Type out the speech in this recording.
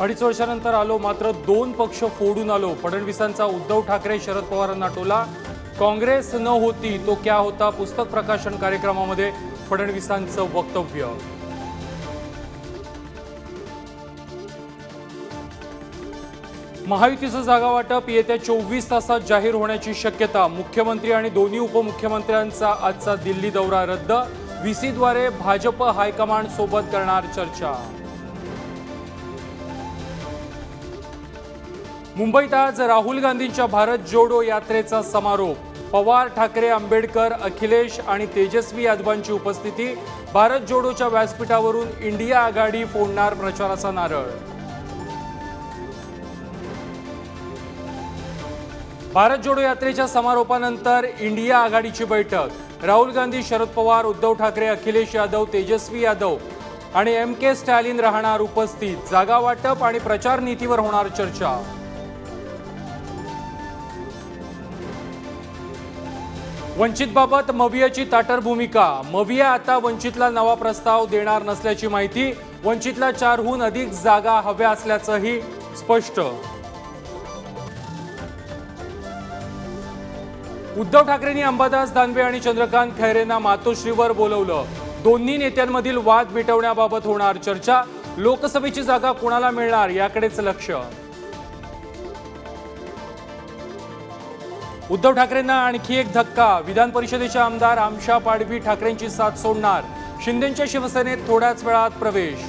अडीच वर्षानंतर आलो मात्र दोन पक्ष फोडून आलो. फडणवीसांचा उद्धव ठाकरे शरद पवारांना टोला. काँग्रेस न होती तो क्या होता? पुस्तक प्रकाशन कार्यक्रमामध्ये फडणवीसांचं वक्तव्य. महायुतीचं जागा वाटप येत्या चोवीस तासात जाहीर होण्याची शक्यता. मुख्यमंत्री आणि दोन्ही उपमुख्यमंत्र्यांचा आजचा दिल्ली दौरा रद्द. व्हीसीद्वारे भाजप हायकमांड सोबत करणार चर्चा. मुंबईत आज राहुल गांधींच्या भारत जोडो यात्रेचा समारोप. पवार ठाकरे आंबेडकर अखिलेश आणि तेजस्वी यादवांची उपस्थिती भारत जोडोच्या व्यासपीठावरून इंडिया आघाडी फोडणार प्रचाराचा नारळ. भारत जोडो यात्रेच्या समारोपानंतर इंडिया आघाडीची बैठक. राहुल गांधी शरद पवार उद्धव ठाकरे अखिलेश यादव तेजस्वी यादव आणि एम के स्टॅलिन राहणार उपस्थित. जागा वाटप आणि प्रचार नीतीवर होणार चर्चा. वंचितबाबत मवियाची ताटर भूमिका. मविया आता वंचितला नवा प्रस्ताव देणार नसल्याची माहिती वंचितला चारहून अधिक जागा हव्या असल्याचंही स्पष्ट. उद्धव ठाकरेंनी अंबादास दानवे आणि चंद्रकांत खैरेंना मातोश्रीवर बोलवलं. दोन्ही नेत्यांमधील वाद मिटवण्याबाबत होणार चर्चा. लोकसभेची जागा कोणाला मिळणार याकडेच लक्ष. उद्धव ठाकरेंना आणखी एक धक्का. विधान परिषदेच्या आमदार आमशा पाडवी ठाकरेंची साथ सोडणार. शिंदेच्या शिवसेनेत थोड्याच वेळात प्रवेश.